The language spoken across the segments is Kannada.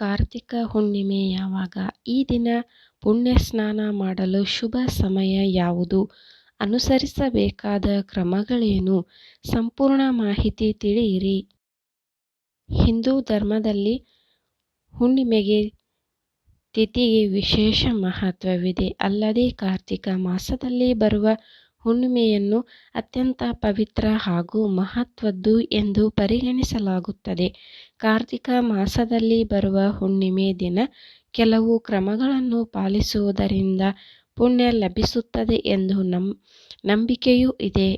ಕಾರ್ತಿಕ ಹುಣ್ಣಿಮೆ ಯಾವಾಗ? ಈ ದಿನ ಪುಣ್ಯ ಸ್ನಾನ ಮಾಡಲು ಶುಭ ಸಮಯ ಯಾವುದು? ಅನುಸರಿಸಬೇಕಾದ ಕ್ರಮಗಳೇನು? ಸಂಪೂರ್ಣ ಮಾಹಿತಿ ತಿಳಿಯಿರಿ. ಹಿಂದೂ ಧರ್ಮದಲ್ಲಿ ಹುಣ್ಣಿಮೆಗೆ ತಿಥಿಗೆ ವಿಶೇಷ ಮಹತ್ವವಿದೆ. ಅಲ್ಲದೆ ಕಾರ್ತಿಕ ಮಾಸದಲ್ಲಿ ಬರುವ ಹುಣ್ಣಿಮೆಯನ್ನು ಅತ್ಯಂತ ಪವಿತ್ರ ಹಾಗೂ ಮಹತ್ವದ್ದು ಎಂದು ಪರಿಗಣಿಸಲಾಗುತ್ತದೆ. ಕಾರ್ತಿಕ ಮಾಸದಲ್ಲಿ ಬರುವ ಹುಣ್ಣಿಮೆ ದಿನ ಕೆಲವು ಕ್ರಮಗಳನ್ನು ಪಾಲಿಸುವುದರಿಂದ ಪುಣ್ಯ ಲಭಿಸುತ್ತದೆ ಎಂದು ನಂ ನಂಬಿಕೆಯೂ ಇದೆ.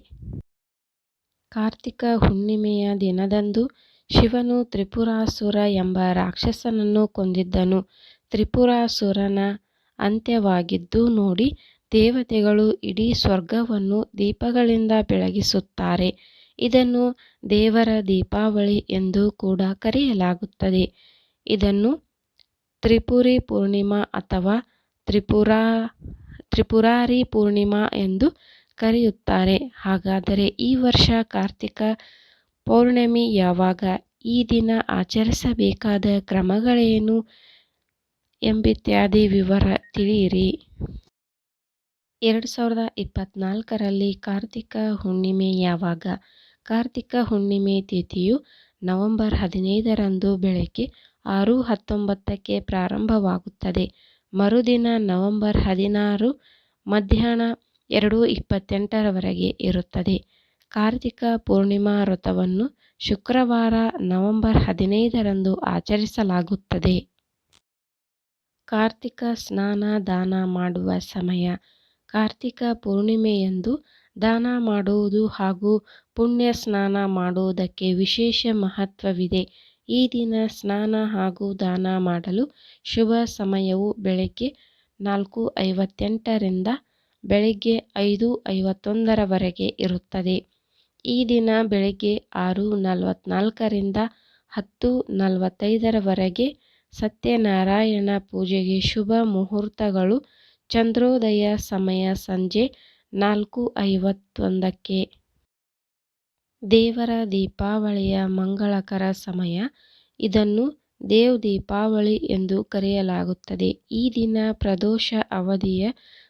ಕಾರ್ತಿಕ ಹುಣ್ಣಿಮೆಯ ದಿನದಂದು ಶಿವನು ತ್ರಿಪುರಾಸುರ ಎಂಬ ರಾಕ್ಷಸನನ್ನು ಕೊಂದಿದ್ದನು. ತ್ರಿಪುರಾಸುರನ ಅಂತ್ಯವಾಗಿದ್ದು ನೋಡಿ ದೇವತೆಗಳು ಇಡೀ ಸ್ವರ್ಗವನ್ನು ದೀಪಗಳಿಂದ ಬೆಳಗಿಸುತ್ತಾರೆ. ಇದನ್ನು ದೇವರ ದೀಪಾವಳಿ ಎಂದು ಕೂಡ ಕರೆಯಲಾಗುತ್ತದೆ. ಇದನ್ನು ತ್ರಿಪುರಿ ಪೂರ್ಣಿಮಾ ಅಥವಾ ತ್ರಿಪುರಾ, ತ್ರಿಪುರಾರಿ ಪೂರ್ಣಿಮಾ ಎಂದು ಕರೆಯುತ್ತಾರೆ. ಹಾಗಾದರೆ ಈ ವರ್ಷ ಕಾರ್ತಿಕ ಪೌರ್ಣಮಿ ಯಾವಾಗ? ಈ ದಿನ ಆಚರಿಸಬೇಕಾದ ಕ್ರಮಗಳೇನು ಎಂಬಿತ್ಯಾದಿ ವಿವರ ತಿಳಿಯಿರಿ. ಎರಡು ಸಾವಿರದ ಇಪ್ಪತ್ತ್ನಾಲ್ಕರಲ್ಲಿ ಕಾರ್ತಿಕ ಹುಣ್ಣಿಮೆ ಯಾವಾಗ? ಕಾರ್ತಿಕ ಹುಣ್ಣಿಮೆ ತಿಥಿಯು ನವೆಂಬರ್ ಹದಿನೈದರಂದು ಬೆಳಗ್ಗೆ ಆರು ಹತ್ತೊಂಬತ್ತಕ್ಕೆ ಪ್ರಾರಂಭವಾಗುತ್ತದೆ. ಮರುದಿನ ನವೆಂಬರ್ ಹದಿನಾರು ಮಧ್ಯಾಹ್ನ ಎರಡು ಇಪ್ಪತ್ತೆಂಟರವರೆಗೆ ಇರುತ್ತದೆ. ಕಾರ್ತಿಕ ಪೂರ್ಣಿಮಾ ವ್ರತವನ್ನು ಶುಕ್ರವಾರ ನವೆಂಬರ್ ಹದಿನೈದರಂದು ಆಚರಿಸಲಾಗುತ್ತದೆ. ಕಾರ್ತಿಕ ಸ್ನಾನ ದಾನ ಮಾಡುವ ಸಮಯ. ಕಾರ್ತಿಕ ಪೂರ್ಣಿಮೆಯಂದು ದಾನ ಮಾಡುವುದು ಹಾಗೂ ಪುಣ್ಯ ಸ್ನಾನ ಮಾಡುವುದಕ್ಕೆ ವಿಶೇಷ ಮಹತ್ವವಿದೆ. ಈ ದಿನ ಸ್ನಾನ ಹಾಗೂ ದಾನ ಮಾಡಲು ಶುಭ ಸಮಯವು ಬೆಳಗ್ಗೆ ನಾಲ್ಕು ಐವತ್ತೆಂಟರಿಂದ ಬೆಳಗ್ಗೆ ಐದು ಐವತ್ತೊಂದರವರೆಗೆ ಇರುತ್ತದೆ. ಈ ದಿನ ಬೆಳಗ್ಗೆ ಆರು ನಲವತ್ನಾಲ್ಕರಿಂದ ಹತ್ತು ನಲವತ್ತೈದರವರೆಗೆ ಸತ್ಯನಾರಾಯಣ ಪೂಜೆಗೆ ಶುಭ ಮುಹೂರ್ತಗಳು ಚಂದ್ರೋದಯ ಸಮಯ ಸಂಜೆ ನಾಲ್ಕು ಐವತ್ತೊಂದಕ್ಕೆ. ದೇವರ ದೀಪಾವಳಿಯ ಮಂಗಳಕರ ಸಮಯ. ಇದನ್ನು ದೇವ್ ದೀಪಾವಳಿ ಎಂದು ಕರೆಯಲಾಗುತ್ತದೆ. ಈ ದಿನ ಪ್ರದೋಷ ಅವಧಿಯ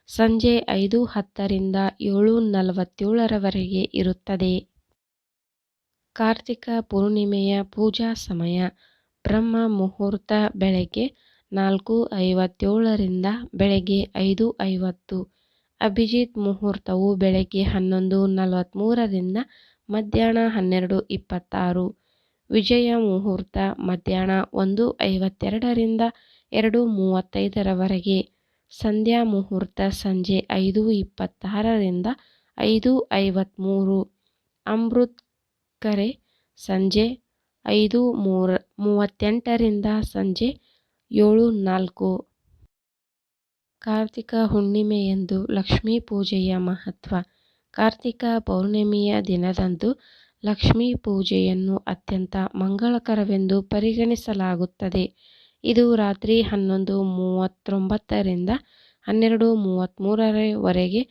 ಸಂಜೆ ಐದು ಹತ್ತರಿಂದ ಏಳು ನಲವತ್ತೇಳರವರೆಗೆ ಇರುತ್ತದೆ. ಕಾರ್ತಿಕ ಪೂರ್ಣಿಮೆಯ ಪೂಜಾ ಸಮಯ. ಬ್ರಹ್ಮ ಮುಹೂರ್ತ ಬೆಳಗ್ಗೆ ನಾಲ್ಕು ಐವತ್ತೇಳರಿಂದ ಬೆಳಗ್ಗೆ ಐದು ಐವತ್ತು. ಅಭಿಜಿತ್ ಮುಹೂರ್ತವು ಬೆಳಗ್ಗೆ ಹನ್ನೊಂದು ನಲವತ್ತ್ಮೂರರಿಂದ ಮಧ್ಯಾಹ್ನ ಹನ್ನೆರಡು ಇಪ್ಪತ್ತಾರು. ವಿಜಯ ಮುಹೂರ್ತ ಮಧ್ಯಾಹ್ನ ಒಂದು ಐವತ್ತೆರಡರಿಂದ ಎರಡು ಮೂವತ್ತೈದರವರೆಗೆ. ಸಂಧ್ಯಾ ಮುಹೂರ್ತ ಸಂಜೆ ಐದು ಇಪ್ಪತ್ತಾರರಿಂದ ಐದು ಐವತ್ತ್ಮೂರು ಅಮೃತ್ ಕರೆ ಸಂಜೆ ಐದು ಮೂರ ಮೂವತ್ತೆಂಟರಿಂದ ಸಂಜೆ ಏಳು ನಾಲ್ಕು. ಕಾರ್ತಿಕ ಹುಣ್ಣಿಮೆಯಂದು ಲಕ್ಷ್ಮೀ ಪೂಜೆಯ ಮಹತ್ವ. ಕಾರ್ತಿಕ ಪೌರ್ಣಿಮೆಯ ದಿನದಂದು ಲಕ್ಷ್ಮೀ ಪೂಜೆಯನ್ನು ಅತ್ಯಂತ ಮಂಗಳಕರವೆಂದು ಪರಿಗಣಿಸಲಾಗುತ್ತದೆ. ಇದು ರಾತ್ರಿ ಹನ್ನೊಂದು ಮೂವತ್ತೊಂಬತ್ತರಿಂದ ಹನ್ನೆರಡು ಮೂವತ್ತ್ಮೂರರವರೆಗೆ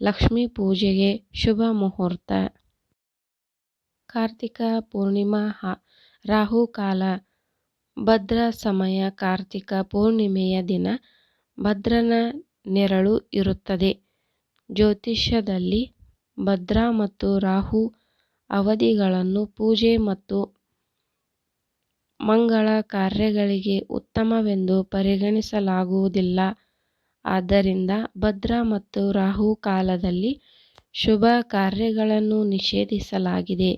ಲಕ್ಷ್ಮೀ ಪೂಜೆಗೆ ಶುಭ ಮುಹೂರ್ತ. ಕಾರ್ತಿಕ ಪೂರ್ಣಿಮಾ ರಾಹುಕಾಲ ಭದ್ರ ಸಮಯ, ಕಾರ್ತಿಕ ಪೂರ್ಣಿಮೆಯ ದಿನ ಭದ್ರನ ನೆರಳು ಇರುತ್ತದೆ. ಜ್ಯೋತಿಷ್ಯದಲ್ಲಿ ಭದ್ರ ಮತ್ತು ರಾಹು ಅವಧಿಗಳನ್ನು ಪೂಜೆ ಮತ್ತು ಮಂಗಳ ಕಾರ್ಯಗಳಿಗೆ ಉತ್ತಮವೆಂದು ಪರಿಗಣಿಸಲಾಗುವುದಿಲ್ಲ. ಆದ್ದರಿಂದ ಭದ್ರ ಮತ್ತು ರಾಹು ಕಾಲದಲ್ಲಿ ಶುಭ ಕಾರ್ಯಗಳನ್ನು ನಿಷೇಧಿಸಲಾಗಿದೆ.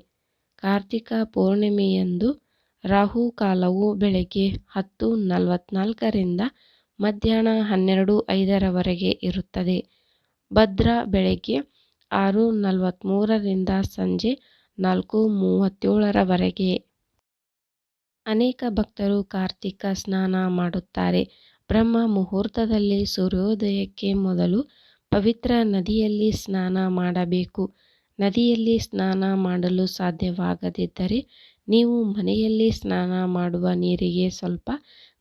ಕಾರ್ತಿಕ ಪೂರ್ಣಿಮೆಯಂದು ರಾಹುಕಾಲವು ಬೆಳಗ್ಗೆ ಹತ್ತು ನಲವತ್ತ್ನಾಲ್ಕರಿಂದ ಮಧ್ಯಾಹ್ನ ಹನ್ನೆರಡು ಐದರವರೆಗೆ ಇರುತ್ತದೆ. ಭದ್ರ ಬೆಳಗ್ಗೆ ಆರು ನಲವತ್ತ್ಮೂರರಿಂದ ಸಂಜೆ ನಾಲ್ಕು ಮೂವತ್ತೇಳರವರೆಗೆ. ಅನೇಕ ಭಕ್ತರು ಕಾರ್ತಿಕ ಸ್ನಾನ ಮಾಡುತ್ತಾರೆ. ಬ್ರಹ್ಮ ಮುಹೂರ್ತದಲ್ಲಿ ಸೂರ್ಯೋದಯಕ್ಕೆ ಮೊದಲು ಪವಿತ್ರ ನದಿಯಲ್ಲಿ ಸ್ನಾನ ಮಾಡಬೇಕು. ನದಿಯಲ್ಲಿ ಸ್ನಾನ ಮಾಡಲು ಸಾಧ್ಯವಾಗದಿದ್ದರೆ ನೀವು ಮನೆಯಲ್ಲಿ ಸ್ನಾನ ಮಾಡುವ ನೀರಿಗೆ ಸ್ವಲ್ಪ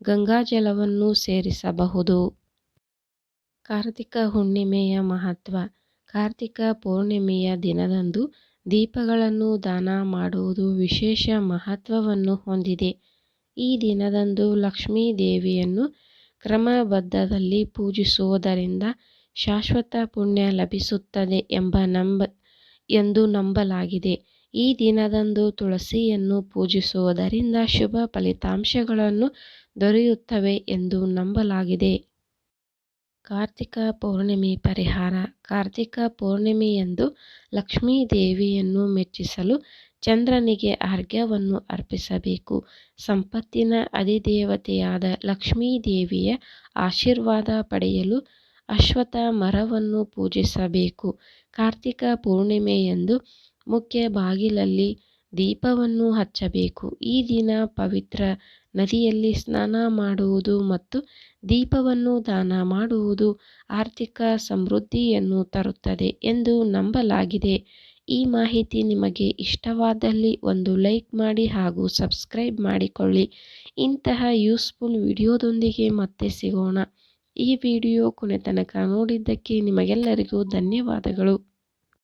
ಗಂಗಾಜಲವನ್ನು ಸೇರಿಸಬಹುದು. ಕಾರ್ತಿಕ ಹುಣ್ಣಿಮೆಯ ಮಹತ್ವ. ಕಾರ್ತಿಕ ಪೌರ್ಣಿಮೆಯ ದಿನದಂದು ದೀಪಗಳನ್ನು ದಾನ ಮಾಡುವುದು ವಿಶೇಷ ಮಹತ್ವವನ್ನು ಹೊಂದಿದೆ. ಈ ದಿನದಂದು ಲಕ್ಷ್ಮೀ ದೇವಿಯನ್ನು ಕ್ರಮಬದ್ಧದಲ್ಲಿ ಪೂಜಿಸುವುದರಿಂದ ಶಾಶ್ವತ ಪುಣ್ಯ ಲಭಿಸುತ್ತದೆ ಎಂಬ ನಂಬ, ಎಂದು ನಂಬಲಾಗಿದೆ. ಈ ದಿನದಂದು ತುಳಸಿಯನ್ನು ಪೂಜಿಸುವುದರಿಂದ ಶುಭ ಫಲಿತಾಂಶಗಳನ್ನು ದೊರೆಯುತ್ತವೆ ಎಂದು ನಂಬಲಾಗಿದೆ. ಕಾರ್ತಿಕ ಪೌರ್ಣಿಮೆ ಪರಿಹಾರ. ಕಾರ್ತಿಕ ಪೌರ್ಣಿಮೆಯಂದು ಲಕ್ಷ್ಮೀ ದೇವಿಯನ್ನು ಮೆಚ್ಚಿಸಲು ಚಂದ್ರನಿಗೆ ಅರ್ಘ್ಯವನ್ನು ಅರ್ಪಿಸಬೇಕು. ಸಂಪತ್ತಿನ ಅಧಿದೇವತೆಯಾದ ಲಕ್ಷ್ಮೀ ದೇವಿಯ ಆಶೀರ್ವಾದ ಪಡೆಯಲು ಅಶ್ವಥ ಮರವನ್ನು ಪೂಜಿಸಬೇಕು. ಕಾರ್ತಿಕ ಪೂರ್ಣಿಮೆಯಂದು ಮುಖ್ಯ ಬಾಗಿಲಲ್ಲಿ ದೀಪವನ್ನು ಹಚ್ಚಬೇಕು. ಈ ದಿನ ಪವಿತ್ರ ನದಿಯಲ್ಲಿ ಸ್ನಾನ ಮಾಡುವುದು ಮತ್ತು ದೀಪವನ್ನು ದಾನ ಮಾಡುವುದು ಆರ್ಥಿಕ ಸಮೃದ್ಧಿಯನ್ನು ತರುತ್ತದೆ ಎಂದು ನಂಬಲಾಗಿದೆ. ಈ ಮಾಹಿತಿ ನಿಮಗೆ ಇಷ್ಟವಾದಲ್ಲಿ ಒಂದು ಲೈಕ್ ಮಾಡಿ ಹಾಗೂ ಸಬ್ಸ್ಕ್ರೈಬ್ ಮಾಡಿಕೊಳ್ಳಿ. ಇಂತಹ ಯೂಸ್ಫುಲ್ ವಿಡಿಯೋದೊಂದಿಗೆ ಮತ್ತೆ ಸಿಗೋಣ. ಈ ವಿಡಿಯೋ ಕೊನೆತನಕ ನೋಡಿದ್ದಕ್ಕೆ ನಿಮಗೆಲ್ಲರಿಗೂ ಧನ್ಯವಾದಗಳು.